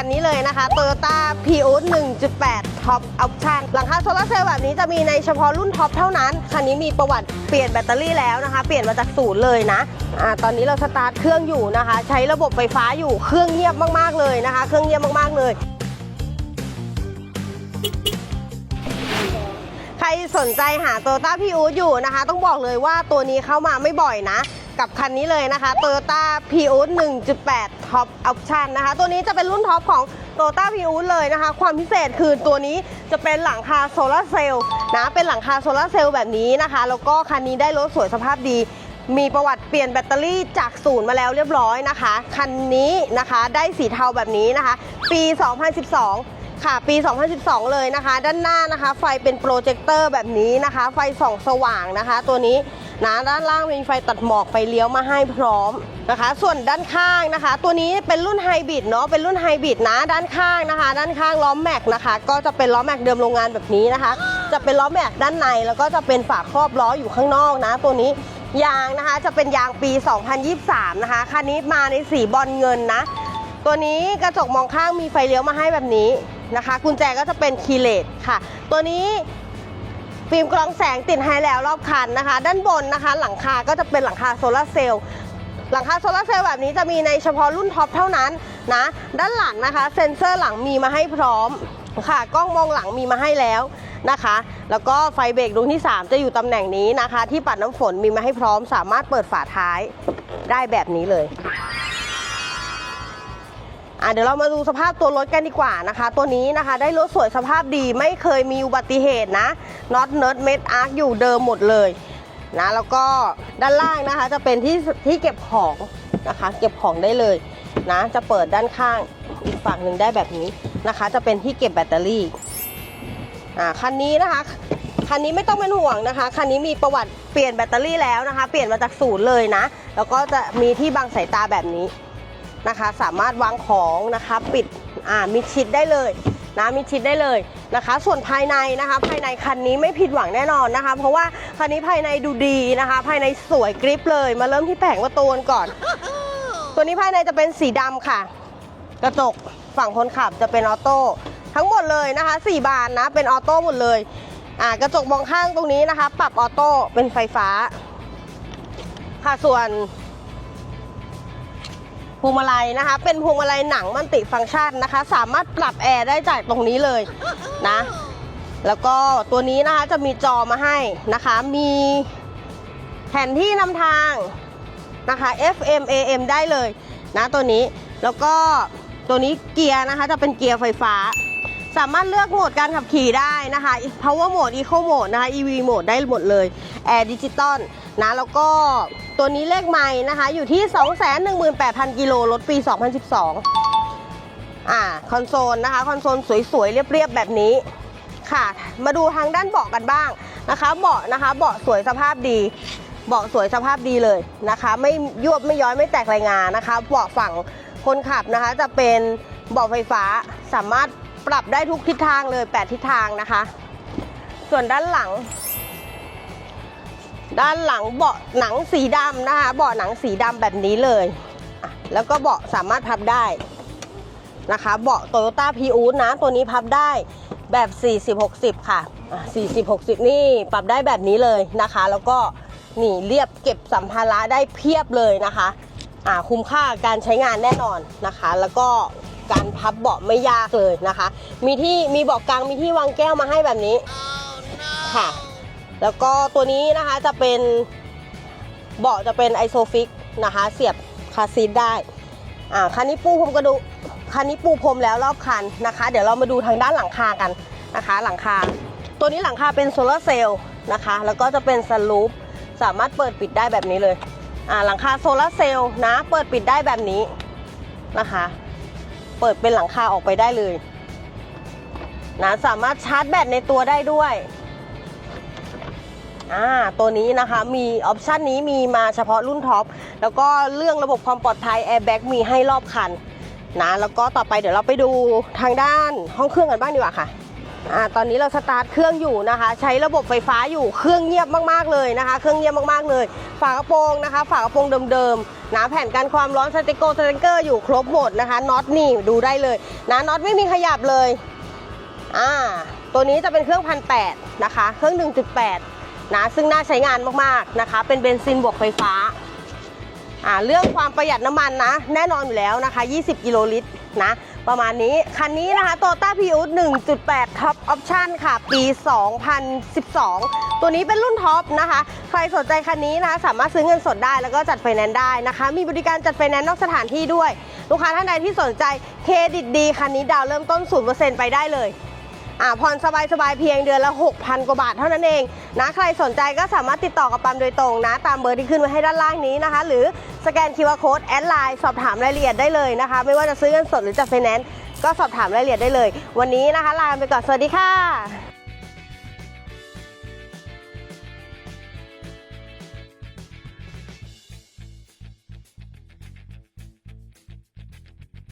คันนี้เลยนะคะ Toyota p r i u s 1.8 Top Option หลังคาโซลาร์เซลล์แบบนี้จะมีในเฉพาะรุ่นท็อปเท่านั้น คันนี้มีประวัติเปลี่ยนแบตเตอรี่แล้วนะคะ เปลี่ยนมาจากศูนย์เลยนะอ่าตอนนี้เราสตาร์ทเครื่องอยู่นะคะ ใช้ระบบไฟฟ้าอยู่เครื่องเงียบมากๆเลยนะคะ เครื่องเงียบมากๆเลยใครสนใจหา Toyota p r i u s อยู่นะคะ ต้องบอกเลยว่าตัวนี้เข้ามาไม่บ่อยนะ กับคันนี้เลยนะคะ Toyota p r i u s 1.8 Top Option นะคะ ตัวนี้จะเป็นรุ่นท็อปของ Toyota p r i u s เลยนะคะ ความพิเศษคือตัวนี้จะเป็นหลังคาโซลาร์เซลล์นะเป็นหลังคาโซลาร์เซลล์แบบนี้นะคะ แล้วก็คันนี้ได้รถสวยสภาพดีมีประวัติเปลี่ยนแบตเตอรี่จากศูนย์มาแล้วเรียบร้อยนะคะ คันนี้นะคะได้สีเทาแบบนี้นะคะ ปี 2012 ค่ะ ปี 2012 เลยนะคะ ด้านหน้านะคะ ไฟเป็นโปรเจคเตอร์แบบนี้นะคะ ไฟส่องสว่างนะคะ ตัวนี้ นะด้านล่างมีไฟตัดหมอกไฟเลี้ยวมาให้พร้อมนะคะ ส่วนด้านข้างนะคะ ตัวนี้เป็นรุ่นไฮบริดเนาะเป็นรุ่นไฮบริดนะด้านข้างนะคะ ด้านข้างล้อแม็กนะคะ ก็จะเป็นล้อแม็กเดิมโรงงานแบบนี้นะคะ จะเป็นล้อแม็กด้านในแล้วก็จะเป็นฝาครอบล้ออยู่ข้างนอกนะ ตัวนี้ยางนะคะจะเป็นยางปี 2023 นะคะคันนี้มาในสีบอลเงินนะ ตัวนี้กระจกมองข้างมีไฟเลี้ยวมาให้แบบนี้นะคะ กุญแจก็จะเป็นคีเลสค่ะ ตัวนี้ ฟิล์มกรองแสงติดให้แล้วรอบคันนะคะ ด้านบนนะคะ หลังคาก็จะเป็นหลังคาโซลาร์เซลล์หลังคาโซลาร์เซลล์แบบนี้จะมีในเฉพาะรุ่นท็อปเท่านั้นนะด้านหลังนะคะ เซ็นเซอร์หลังมีมาให้พร้อมค่ะกล้องมองหลังมีมาให้แล้วนะคะ แล้วก็ไฟเบรกดวงที่ 3 จะอยู่ตำแหน่งนี้นะคะ ที่ปัดน้ำฝนมีมาให้พร้อมสามารถเปิดฝาท้ายได้แบบนี้เลย เดี๋ยวเรามาดูสภาพตัวรถกันดีกว่านะคะ ตัวนี้นะคะได้รถสวยสภาพดีไม่เคยมีอุบัติเหตุนะน็อตเนิร์ดเมดอาร์คอยู่เดิมหมดเลยนะแล้วก็ด้านล่างนะคะจะเป็นที่ที่เก็บของนะคะ เก็บของได้เลยนะจะเปิดด้านข้างอีกฝั่งหนึ่งได้แบบนี้นะคะ จะเป็นที่เก็บแบตเตอรี่อ่าคันนี้นะคะคันนี้ไม่ต้องเป็นห่วงนะคะ คันนี้มีประวัติเปลี่ยนแบตเตอรี่แล้วนะคะ เปลี่ยนมาจากศูนย์เลยนะ แล้วก็จะมีที่บังสายตาแบบนี้ นะคะ สามารถวางของนะคะปิดอ่ามิดชิดได้เลยนะมิดชิดได้เลยนะคะ ส่วนภายในนะคะ ภายในคันนี้ไม่ผิดหวังแน่นอนนะคะ เพราะว่าคันนี้ภายในดูดีนะคะ ภายในสวยกริปเลย มาเริ่มที่แผงประตูกันก่อน ตัวนี้ภายในจะเป็นสีดำค่ะ กระจกฝั่งคนขับจะเป็นออโต้ทั้งหมดเลยนะคะ 4 บานนะเป็นออโต้หมดเลยอ่ากระจกมองข้างตรงนี้นะคะ ปรับออโต้เป็นไฟฟ้า ค่ะส่วน พวงมาลัยนะคะ เป็นพวงมาลัยหนังมัลติฟังก์ชันนะคะ สามารถปรับแอร์ได้จากตรงนี้เลยนะ แล้วก็ตัวนี้นะคะจะมีจอมาให้นะคะ มีแผนที่นำทางนะคะ FM AM ได้เลยนะตัวนี้ แล้วก็ตัวนี้เกียร์นะคะจะเป็นเกียร์ไฟฟ้า สามารถเลือกโหมดการขับขี่ได้นะคะ Power Mode Eco Mode นะคะ EV Mode ได้หมดเลย Air Digital นะแล้วก็ตัวนี้เลขใหม่นะคะ อยู่ที่ 218,000 กิโลรถปี 2012 อ่าคอนโซลนะคะ คอนโซลสวยๆ เรียบๆ แบบนี้ค่ะ มาดูทางด้านเบาะกันบ้างนะคะเบาะนะคะเบาะสวยสภาพดีเบาะสวยสภาพดีเลยนะคะ ไม่ยวบไม่ย้อยไม่แตกรายงานนะคะเบาะฝั่งคนขับนะคะจะเป็นเบาะไฟฟ้าสามารถ ปรับได้ทุกทิศทางเลย 8 ทิศทางนะคะ ส่วนด้านหลัง ด้านหลังเบาะหนังสีดำนะคะ เบาะหนังสีดำแบบนี้เลย แล้วก็เบาะสามารถพับได้นะคะ เบาะโตโยต้าพีอูดนะ ตัวนี้พับได้แบบ 40-60ค่ะอะ 40-60 นี่ปรับได้แบบนี้เลยนะคะ แล้วก็นี่เรียบเก็บสัมภาระได้เพียบเลยนะคะ อ่าคุ้มค่าการใช้งานแน่นอนนะคะ แล้วก็ การพับเบาะไม่ยากเลยนะคะ มีที่มีเบาะกลางมีที่วางแก้วมาให้แบบนี้ค่ะ แล้วก็ตัวนี้นะคะจะเป็นเบาะจะเป็นไอโซฟิกนะคะ เสียบคาซีทได้อ่าคันนี้ปูพรมกระดูคันนี้ปูพรมแล้วรอบคันนะคะ เดี๋ยวเรามาดูทางด้านหลังคากันนะคะ หลังคา ตัวนี้หลังคาเป็นโซลาร์เซลล์นะคะ แล้วก็จะเป็นสลูปสามารถเปิดปิดได้แบบนี้เลยอ่าหลังคาโซลาร์เซลล์นะ เปิดปิดได้แบบนี้นะคะ เปิดเป็นหลังคาออกไปได้เลยนะสามารถชาร์จแบตในตัวได้ด้วยอ่าตัวนี้นะคะมีออปชันนี้มีมาเฉพาะรุ่นท็อปแล้วก็เรื่องระบบความปลอดภัยแอร์แบ็กมีให้รอบคันนะแล้วก็ต่อไปเดี๋ยวเราไปดูทางด้านห้องเครื่องกันบ้างดีกว่าค่ะ อ่าตอนนี้เราสตาร์ทเครื่องอยู่นะคะ ใช้ระบบไฟฟ้าอยู่เครื่องเงียบมากๆเลยนะคะ เครื่องเงียบมากๆเลย ฝากระโปรงนะคะ ฝากระโปรงเดิมๆนะแผ่นกันความร้อนสติโกสติกเกอร์อยู่ครบหมดนะคะน็อตนี่ดูได้เลยนะน็อตไม่มีขยับเลยอ่าตัวนี้จะเป็นเครื่องพันแนะคะ เครื่อง 1.8 นะซึ่งน่าใช้งานมากๆนะคะ เป็นเบนซินบวกไฟฟ้าอ่าเรื่องความประหยัดน้ำมันนะ แน่นอนอยู่แล้วนะคะ 20 กิโลลิตร นะประมาณนี้ คันนี้นะคะ Toyota p r i u 1.8 Top Option ค่ะ ปี 2012 ตัวนี้เป็นรุ่นท็อปนะคะ ใครสนใจคันนี้นะคะสามารถซื้อเงินสดได้แล้วก็จัดไฟแนนซ์ได้นะคะ มีบริการจัดไฟแนนซ์นอกสถานที่ด้วย ลูกค้าท่านใดที่สนใจเครดิตดีคันนี้ดาวเริ่มต้น 0%ไปได้เลย อ่าผ่อนสบายๆเพียงเดือนละ 6,000 กว่าบาทเท่านั้นเองนะใครสนใจก็สามารถติดต่อกับปั๊มโดยตรงนะ ตามเบอร์ที่ขึ้นไว้ให้ด้านล่างนี้นะคะ หรือสแกน QR Code แอดไลน์สอบถามรายละเอียดได้เลยนะคะ ไม่ว่าจะซื้อเงินสดหรือจะไฟแนนซ์ก็สอบถามรายละเอียดได้เลย วันนี้นะคะลาไปก่อนสวัสดีค่ะ